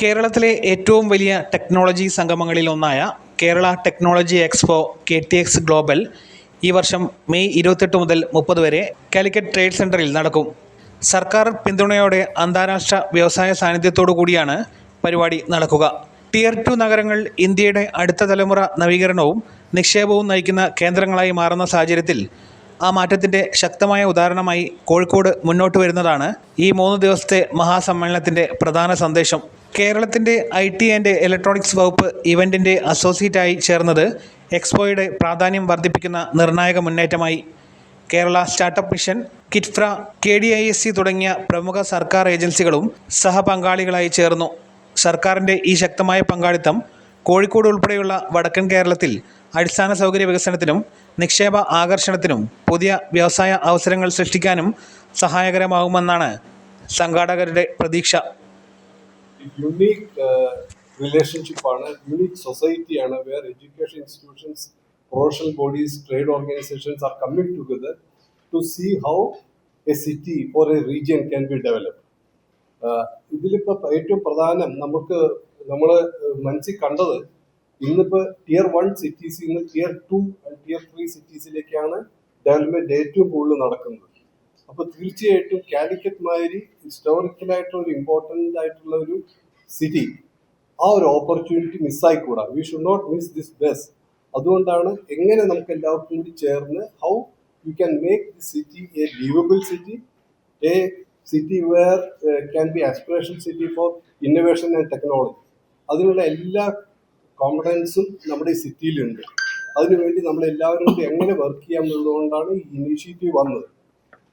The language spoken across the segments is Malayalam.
കേരളത്തിലെ ഏറ്റവും വലിയ ടെക്നോളജി സംഗമങ്ങളിൽ ഒന്നായ Kerala technology expo K T X global ഈ വർഷം മെയ് ഇരുപത്തെട്ട് മുതൽ മുപ്പത് വരെ കാലിക്കറ്റ് ട്രേഡ് സെന്ററിൽ നടക്കും. സർക്കാർ പിന്തുണയോടെ അന്താരാഷ്ട്ര വ്യവസായ സാന്നിധ്യത്തോടു കൂടിയാണ് പരിപാടി നടക്കുക. ടിയർ ടു നഗരങ്ങൾ ഇന്ത്യയുടെ അടുത്ത തലമുറ നവീകരണവും നിക്ഷേപവും നയിക്കുന്ന കേന്ദ്രങ്ങളായി മാറുന്ന സാഹചര്യത്തിൽ ആ മാറ്റത്തിന്റെ ശക്തമായ ഉദാഹരണമായി കോഴിക്കോട് മുന്നോട്ട് വരുന്നതാണ് ഈ മൂന്ന് ദിവസത്തെ മഹാസമ്മേളനത്തിന്റെ പ്രധാന സന്ദേശം. കേരളത്തിന്റെ ഐ ടി ആൻഡ് ഇലക്ട്രോണിക്സ് വകുപ്പ് ഇവന്റിന്റെ അസോസിയേറ്റായി ചേർന്നത് എക്സ്പോയുടെ പ്രാധാന്യം വർദ്ധിപ്പിക്കുന്ന നിർണായക മുന്നേറ്റമായി. Kerala startup mission കിറ്റ്ഫ്ര K D I S C തുടങ്ങിയ പ്രമുഖ സർക്കാർ ഏജൻസികളും സഹപങ്കാളികളായി ചേർന്നു. സർക്കാരിന്റെ ഈ ശക്തമായ പങ്കാളിത്തം കോഴിക്കോട് ഉൾപ്പെടെയുള്ള വടക്കൻ കേരളത്തിൽ അടിസ്ഥാന സൗകര്യ വികസനത്തിനും നിക്ഷേപ ആകർഷണത്തിനും പുതിയ വ്യവസായ അവസരങ്ങൾ സൃഷ്ടിക്കാനും സഹായകരമാകുമെന്നാണ് സംഘാടകരുടെ പ്രതീക്ഷ. യുണീക്ക് റിലേഷൻഷിപ്പാണ് unique സൊസൈറ്റിയാണ് where education institutions professional bodies trade organisations are coming together to see how a city for a region can be develop ഇതിലിപ്പോൾ ഏറ്റവും പ്രധാനം നമുക്ക് നമ്മൾ മനസ്സിൽ കണ്ടത് ഇന്നിപ്പോൾ ടിയർ വൺ സിറ്റീസിൽ നിന്ന് ടിയർ ടു ടിയർ ത്രീ സിറ്റീസിലേക്കാണ് ഡെവലപ്മെന്റ് ഏറ്റവും കൂടുതൽ നടക്കുന്നത്. അപ്പൊ തീർച്ചയായിട്ടും കാലിക്കറ്റ് മാതിരി ഹിസ്റ്റോറിക്കലായിട്ടുള്ള ഒരു ഇമ്പോർട്ടന്റ് ആയിട്ടുള്ള ഒരു സിറ്റി ആ ഒരു opportunity മിസ്സായിക്കൂടാ we should not miss this best അതുകൊണ്ടാണ് എങ്ങനെ നമുക്ക് എല്ലാവർക്കും കൂടി ചേർന്ന് how you can make the city a liveable city a city where can be aspiration city for innovation and technology അതിനുള്ള എല്ലാ കോമ്പറ്റൻസും നമ്മുടെ ഈ സിറ്റിയിലുണ്ട് അതിനുവേണ്ടി നമ്മൾ എല്ലാവരും കൂടി എങ്ങനെ വർക്ക് ചെയ്യാം എന്നുള്ളതുകൊണ്ടാണ് ഈ ഇനീഷ്യേറ്റീവ് വന്നത്.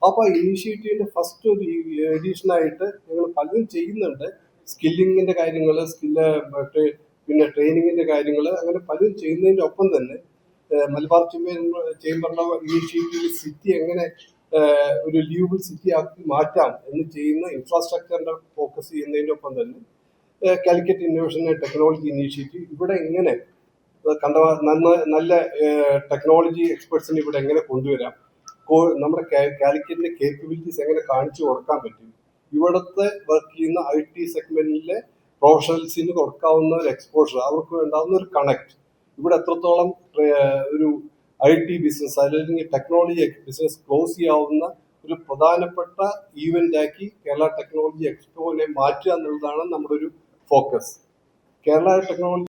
അപ്പൊ ആ ഇനീഷ്യേറ്റീവിന്റെ ഫസ്റ്റ് ഒരു എഡീഷനായിട്ട് ഞങ്ങൾ പലതും ചെയ്യുന്നുണ്ട്. സ്കില്ലിങ്ങിന്റെ കാര്യങ്ങൾ സ്കില്ല് പിന്നെ ട്രെയിനിങ്ങിന്റെ കാര്യങ്ങൾ അങ്ങനെ പലതും ചെയ്യുന്നതിന്റെ ഒപ്പം തന്നെ മലബാർ ചേംബർ ചേംബറിന്റെ ഇനീഷ്യേറ്റീവ് സിറ്റി എങ്ങനെ ഒരു ലീവബിൾ സിറ്റി ആക്കി മാറ്റാം എന്ന് ചെയ്യുന്ന ഇൻഫ്രാസ്ട്രക്ചറിന്റെ ഫോക്കസ് ചെയ്യുന്നതിന്റെ ഒപ്പം തന്നെ കാലിക്കറ്റ് ഇന്നോവേഷൻ ടെക്നോളജി ഇനീഷ്യേറ്റീവ് ഇവിടെ എങ്ങനെ കണ്ട നല്ല ടെക്നോളജി എക്സ്പെർട്സിനെ ഇവിടെ എങ്ങനെ കൊണ്ടുവരാം? നമ്മുടെ കാലിക്കറ്റിന്റെ കേപ്പബിലിറ്റീസ് എങ്ങനെ കാണിച്ചു കൊടുക്കാൻ പറ്റും? ഇവിടുത്തെ വർക്ക് ചെയ്യുന്ന ഐ ടി സെഗ്മെന്റിലെ പ്രൊഫഷണൽസിന് കൊടുക്കാവുന്ന ഒരു എക്സ്പോഷർ അവർക്ക് വേണ്ടാവുന്ന ഒരു കണക്ട് ഇവിടെ എത്രത്തോളം ഒരു ഐ ടി ബിസിനസ് അല്ലെങ്കിൽ ടെക്നോളജി ബിസിനസ് ക്ലോസ് ചെയ്യാവുന്ന ഒരു പ്രധാനപ്പെട്ട ഈവെന്റ് ആക്കി കേരള ടെക്നോളജി എക്സ്പോനെ മാറ്റുക എന്നുള്ളതാണ് നമ്മുടെ ഒരു ഫോക്കസ് കേരള ടെക്നോളജി